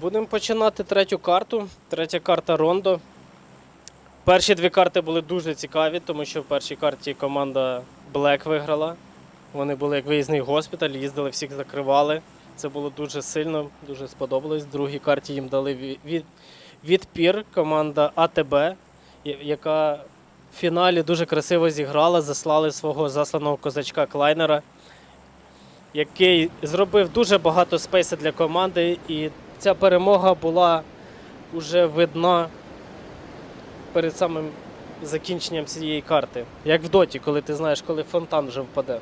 Будемо починати третю карту. Третя карта Рондо. Перші дві карти були дуже цікаві, тому що в першій карті команда Black виграла. Вони були як виїзний госпіталь, їздили, всіх закривали. Це було дуже сильно, дуже сподобалось. В другій карті їм дали від, відпір команда АТБ, яка в фіналі дуже красиво зіграла, заслали свого засланого козачка Клайнера, який зробив дуже багато спейсу для команди. І ця перемога була вже видна перед самим закінченням цієї карти. Як в доті, коли ти знаєш, коли фонтан вже впаде.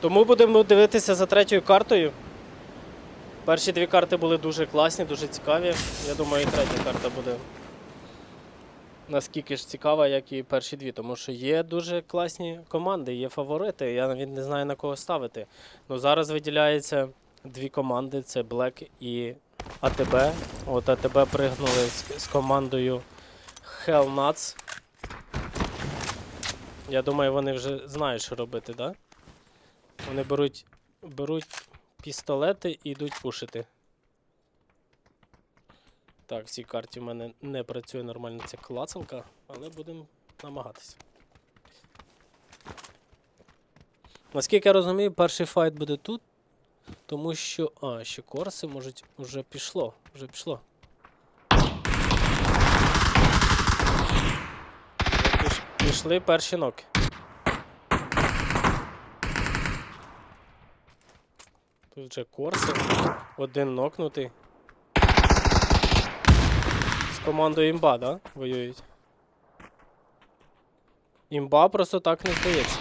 Тому будемо дивитися за третьою картою. Перші дві карти були дуже класні, дуже цікаві. Я думаю, і третя карта буде наскільки ж цікава, як і перші дві, тому що є дуже класні команди, є фаворити. Я навіть не знаю на кого ставити. Ну зараз виділяється дві команди: це Black і АТБ. От АТБ пригнули з, з командою Hell Nuts. Я думаю, вони вже знають, що робити, так? Да? Вони беруть, беруть пістолети і йдуть пушити. Так, в цій карті в мене не працює нормально ця клацалка, але будемо намагатися. Наскільки я розумію, перший файт буде тут, тому що. А, ще корси можуть. Уже пішло. Вже пішло. Піш- Пішли перші ноки. Тут вже корси. Один нокнутий. Командою імба, да? Воюють. Імба просто так не здається.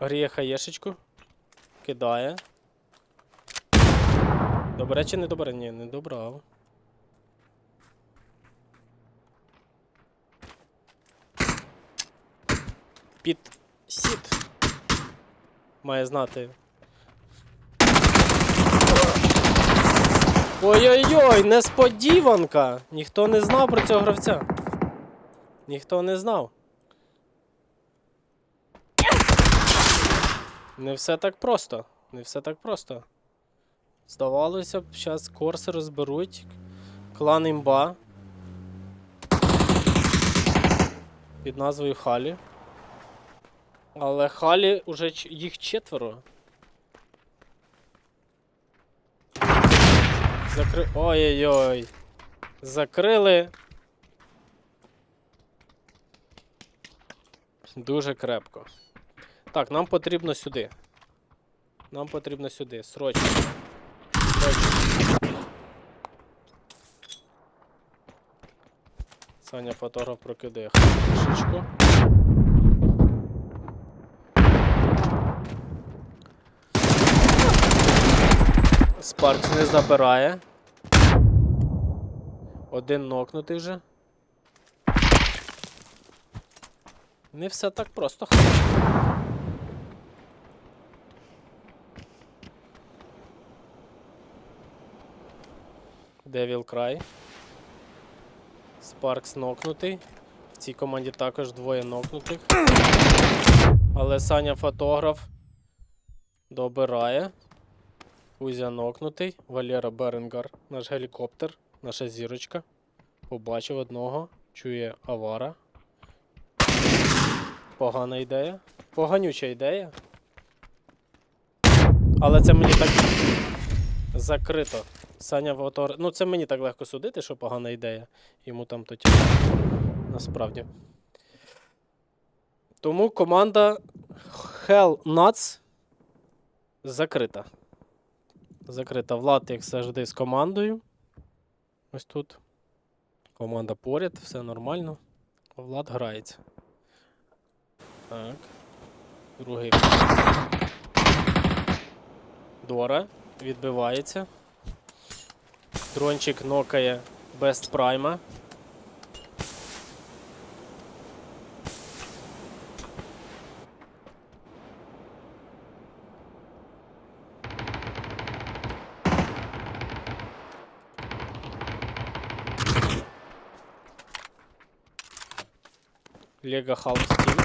Гріє хаєшечку. Кидає. Добре чи не добре? Ні, не добрав. Під сіт. Має знати. Ой-ой-ой, несподіванка! Ніхто не знав про цього гравця. Ніхто не знав. Не все так просто. Не все так просто. Здавалося б, зараз корси розберуть. Клан імба. Під назвою Халі. Але Халі уже їх четверо. Закри... Ой-ой-ой. Закрили. Дуже крепко. Так, нам потрібно сюди. Нам потрібно сюди. Срочно. Срочно. Саня фотограф прокидає шишку. Спаркс не забирає. Один нокнутий вже. Не все так просто. Девіл край. Спаркс нокнутий. В цій команді також двоє нокнутих. Але Саня фотограф добирає. Кузя нокнутий. Валера Беренгар, наш гелікоптер, наша зірочка. Побачив одного. Чує авара. Погана ідея. Поганюча ідея. Але це мені так закрито. Саня Вотор. Ну, це мені так легко судити, що погана ідея. Йому там то. Насправді. Тому команда Hell Nuts закрита. Закрита Влад, як завжди, з командою. Ось тут. Команда поряд, все нормально. Влад грається. Так. Другий. Дора відбивається. Дрончик нокає без Prime. Лего Халмс Тим.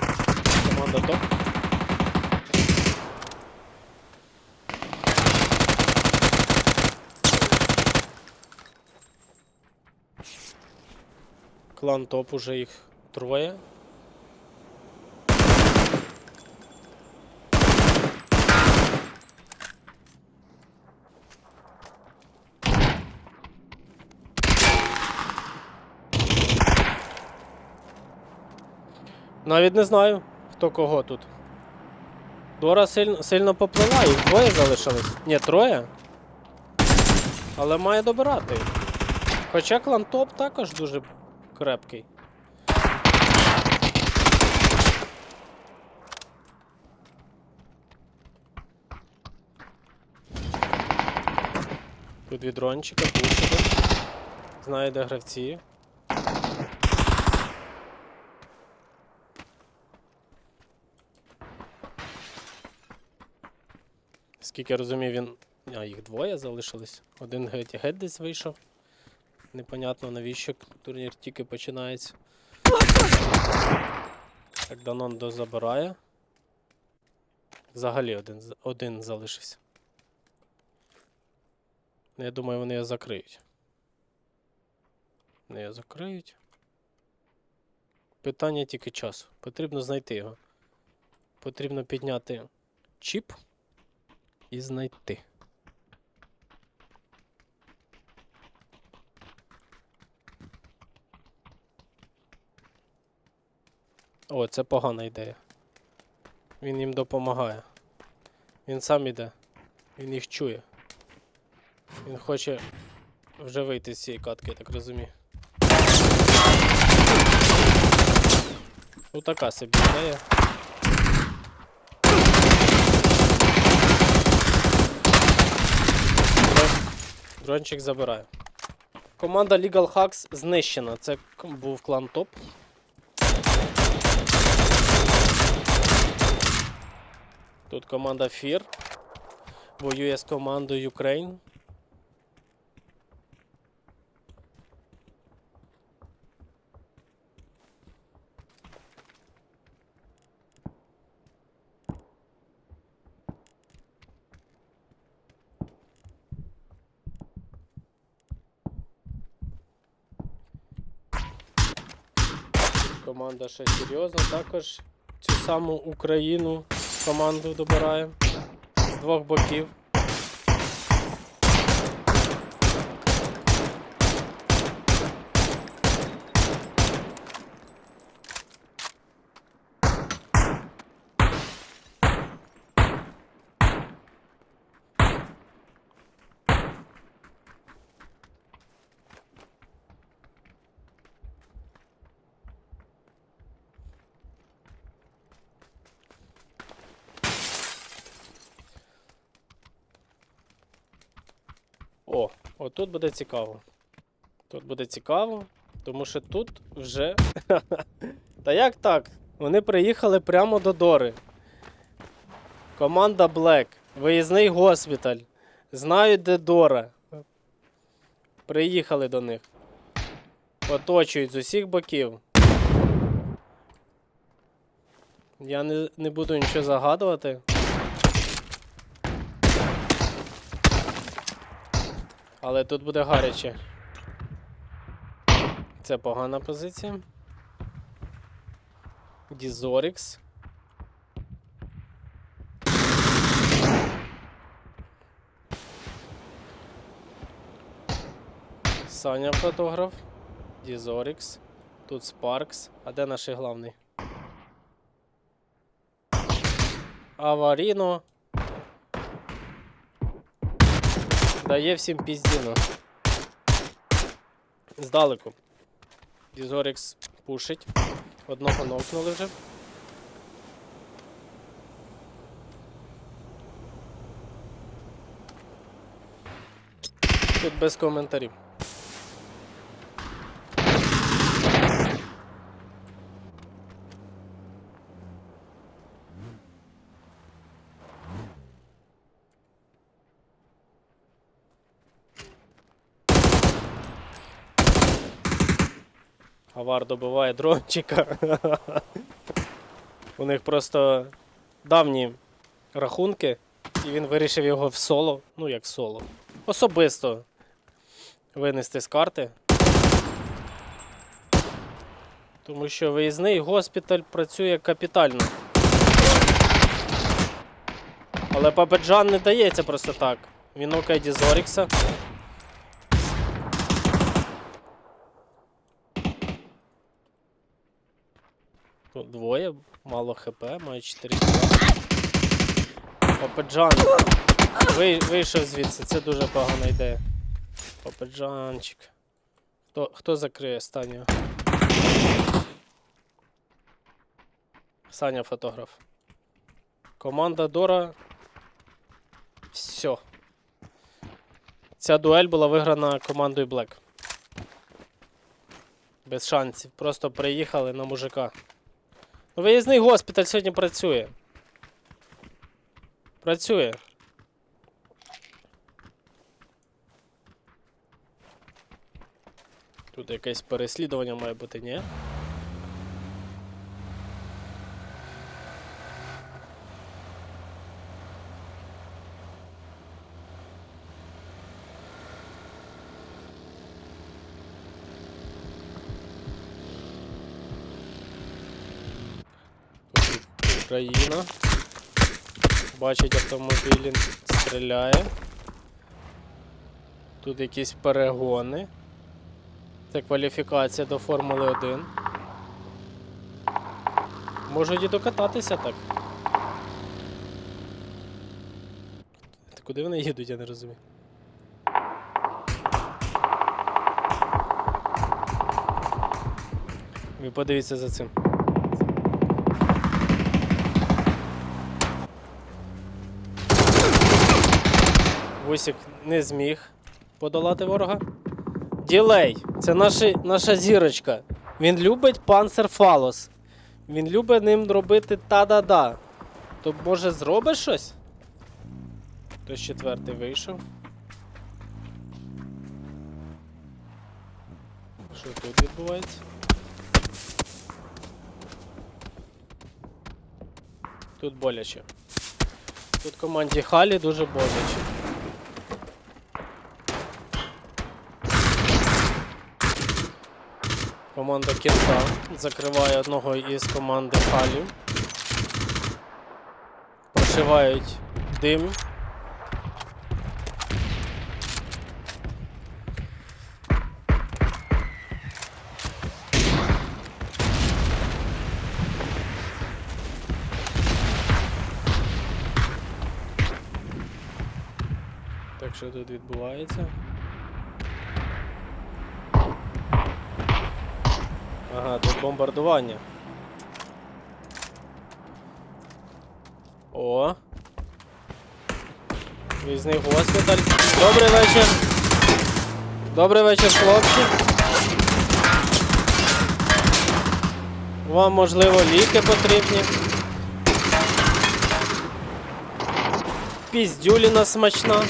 Команда ТОП. Клан ТОП уже их трое Навіть не знаю, хто кого тут. Дора сильно, сильно поплила, їх двоє залишилось. Ні, троє. Але має добирати. Хоча клан топ також дуже крепкий. Тут від дрончика, пушити. Знаю, де гравці. Скільки я розумію, він. А, їх двоє залишилось. Один геть, геть десь вийшов. Непонятно навіщо турнір тільки починається. Так, Данон дозабирає. Взагалі один, один залишився. Ну, Я думаю, вони його закриють. Вони його закриють. Питання тільки часу. Потрібно знайти його. Потрібно підняти чіп і знайти. О, це погана ідея. Він їм допомагає. Він сам іде. Він їх чує. Він хоче вже вийти з цієї катки, я так розумію. Ну така собі ідея. Дрончик забирає. Команда Legal Hacks знищена. Це був клан топ. Тут команда Fear воює з командою Ukraine. Команда ще серйозна, також цю саму Україну команду добирає з двох боків. О, отут буде цікаво. Тут буде цікаво, тому що тут вже. Та як так? Вони приїхали прямо до Дори. Команда Black, виїзний госпіталь. Знають, де Дора. Приїхали до них. Оточують з усіх боків. Я не, не буду нічого загадувати. Але тут буде гаряче. Це погана позиція. Дізорікс. Саня фотограф. Дізорікс. Тут Спаркс. А де наш главний? Аваріно. Дає всім піздіну. Здалеку. Дізорікс пушить. Одного нокнули вже. Тут без коментарів. Авар добиває дрончика. У них просто давні рахунки, і він вирішив його в соло, ну як соло. Особисто винести з карти. Тому що виїзний госпіталь працює капітально. Але Папеджан не дається просто так. Він окей Дізорікса. Двоє, мало хп, має 4 кіла. Папеджан. Ви, вийшов звідси, це дуже погана ідея. Папеджанчик. Хто, хто закриє Станю? Саня фотограф. Команда Дора. Все. Ця дуель була виграна командою Black. Без шансів. Просто приїхали на мужика. Виїзний госпіталь сьогодні працює. Працює. Тут якесь переслідування має бути, ні? Тут Україна. Бачить автомобілі, стріляє. Тут якісь перегони. Це кваліфікація до Формули 1. Можуть і докататися так. Та Куди вони їдуть, я не розумію. Ви подивіться за цим. Вусік не зміг подолати ворога. Ділей, це наші, наша зірочка. Він любить панцер фалос. Він любить ним робити та-да-да. То може зробиш щось? Хтось четвертий вийшов. Що тут відбувається? Тут боляче. Тут команді Халі дуже боляче. Команда Кента закриває одного із команди Халів. Прошивають дим. Так що тут відбувається? Ага, тут бомбардування. О. Візний госпіталь. Добрий вечір. Добрий вечір, хлопці. Вам, можливо, ліки потрібні. Піздюліна смачна.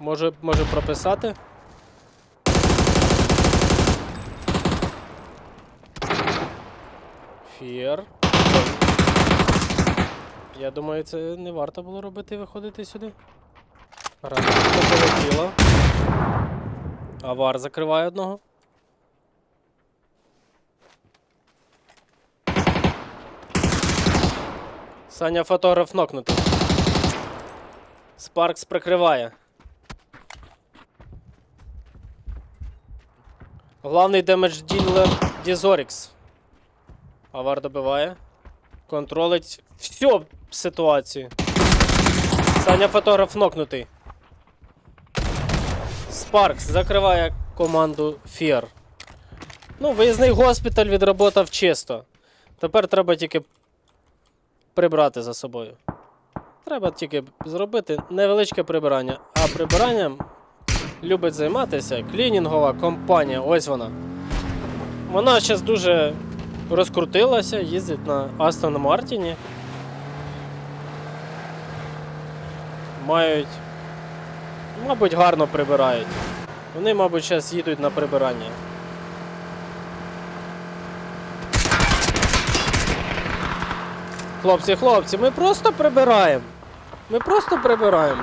Може, може прописати? Фір. Я думаю, це не варто було робити виходити сюди. Гранатка полетіла. Авар закриває одного. Саня фотограф нокнутий. Спаркс прикриває. Главний демедж ділер Дізорікс. Авар добиває. Контролить всю ситуацію. Саня фотограф нокнутий. Спаркс закриває команду Фір. Ну, виїзний госпіталь відработав чисто. Тепер треба тільки прибрати за собою. Треба тільки зробити невеличке прибирання. А прибиранням любить займатися клінінгова компанія. Ось вона. Вона зараз дуже розкрутилася, їздить на Астон Мартіні. Мають. Мабуть, гарно прибирають. Вони, мабуть, зараз їдуть на прибирання. Хлопці, хлопці, ми просто прибираємо. Ми просто прибираємо.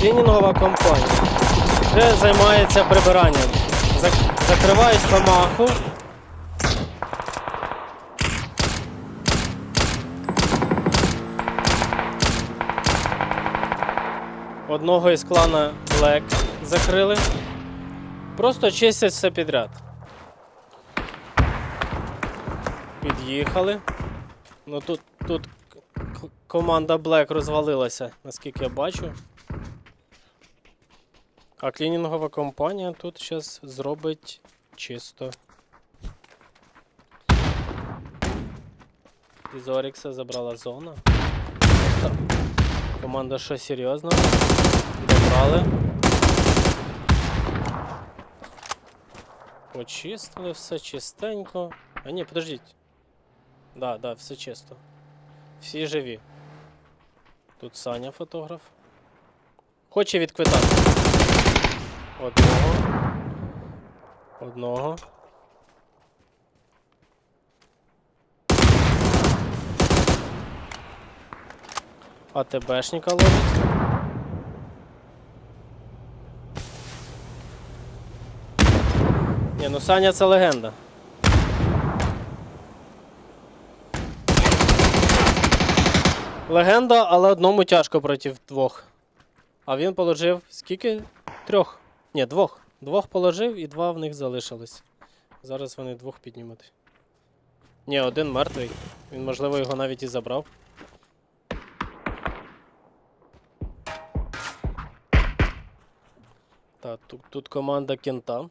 Клінінгова компанія вже займається прибиранням. Зак- Закривають камаху. Одного із клана Black закрили. Просто чистять все підряд. Під'їхали. Ну тут, тут команда Black розвалилася, наскільки я бачу. А клінінгова компанія тут зараз зробить чисто. Із Орікса забрала зона. Просто Команда що серйозно? Добрали. Почистили все чистенько. А ні, подождіть. Да, да, все чисто. Всі живі. Тут Саня фотограф. Хоче відквитати. Одного. Одного. АТБшника ловить. Ні, ну Саня це легенда. Легенда, але одному тяжко проти двох. А він положив скільки? Трьох. Ні, двох. Двох положив і два в них залишилось. Зараз вони двох піднімуть. Ні, один мертвий. Він, можливо, його навіть і забрав. Так, тут, тут команда кента.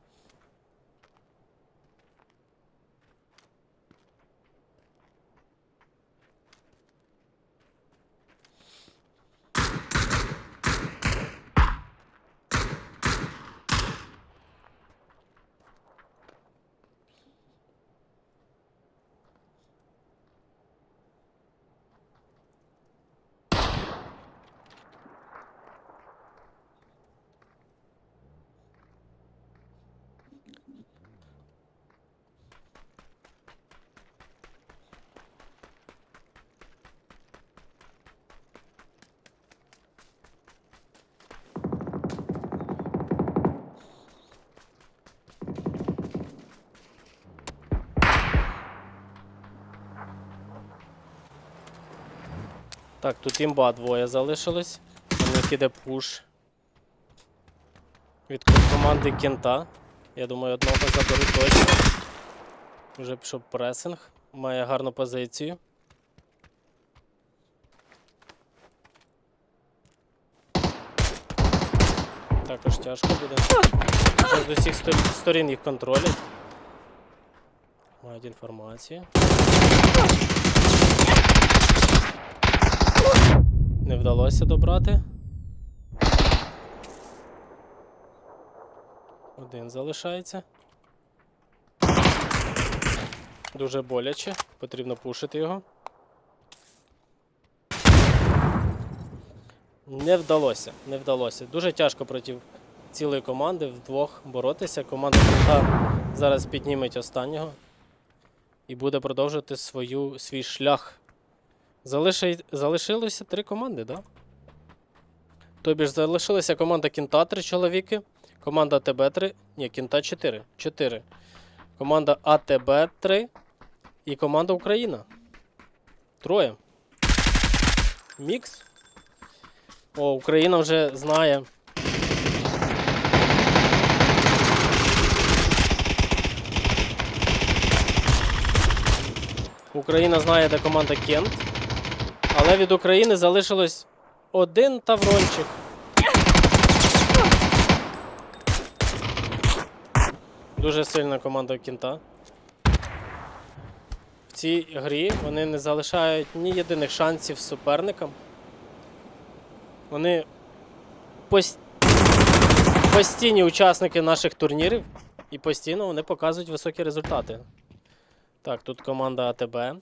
Так, тут імба двоє залишилось. У них іде пуш. Від команди кента. Я думаю, одного заберу точно. Вже пішов пресинг. Має гарну позицію. Також тяжко буде. Вже з усіх сторін їх контролять. Мають інформацію. Не вдалося добрати. Один залишається. Дуже боляче, потрібно пушити його. Не вдалося, не вдалося. Дуже тяжко проти цілої команди вдвох боротися. Команда зараз підніметь останнього і буде продовжувати свою, свій шлях Залиши... Залишилося три команди, так? Да? Тобі ж залишилася команда Кінта 3 чоловіки, команда ТБ 3. Ні, Кінта 4. 4. Команда АТБ 3 і команда Україна. Троє. Мікс. О, Україна вже знає. Україна знає, де команда Кент. Але від України залишилось один таврончик. Дуже сильна команда Кінта. В цій грі вони не залишають ні єдиних шансів суперникам. Вони пос- постійні учасники наших турнірів і постійно вони показують високі результати. Так, тут команда АТБ.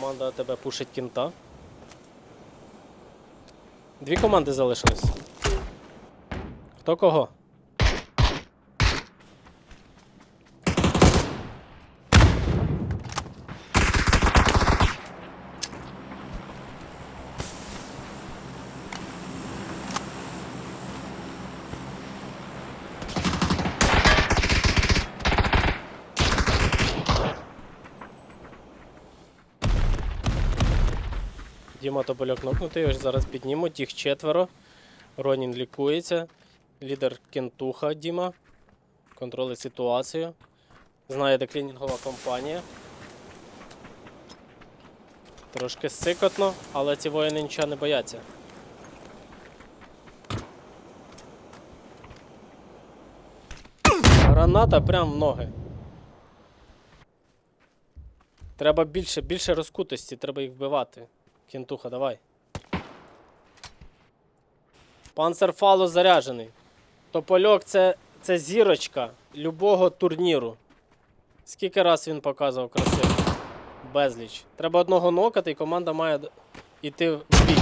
Команда тебе пушить кінта. Дві команди залишились. Хто кого? Діма Тополяк нокнутий, ось зараз піднімуть, їх четверо. Ронін лікується. Лідер Кентуха Діма. Контролює ситуацію. Знає, де клінінгова компанія. Трошки сикотно, але ці воїни нічого не бояться. Граната прям в ноги. Треба більше, більше розкутості, треба їх вбивати. Кентуха, давай. Панцерфало заряджений. Топольок це, це зірочка любого турніру. Скільки раз він показував красиво? Безліч. Треба одного нокати, і команда має йти в бій.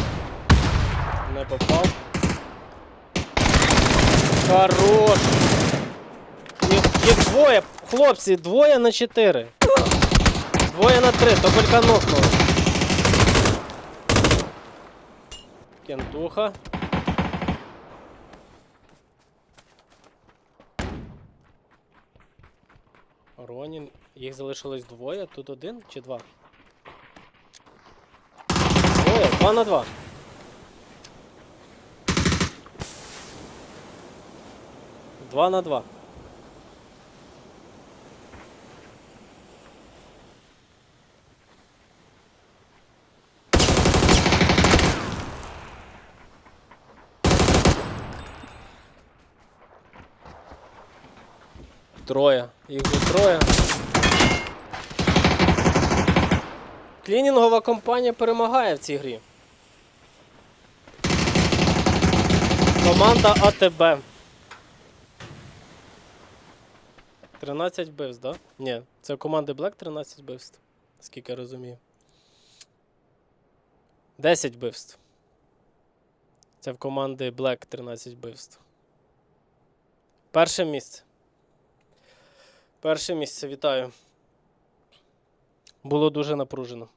Не попав. Хорош! Їх двоє, хлопці, двоє на чотири. Двоє на три, тополька нокнули. Кентуха. Ронін. Їх залишилось двоє. Тут один чи два? Двоє, два на два. Два на два. Троє. Їх вже троє. Клінінгова компанія перемагає в цій грі. Команда АТБ. 13 вбивств, да? Ні, це у команди Black 13 вбивств. Скільки я розумію. 10 вбивств. Це в команди Black 13 вбивств. Перше місце. Перше місце, вітаю. Було дуже напружено.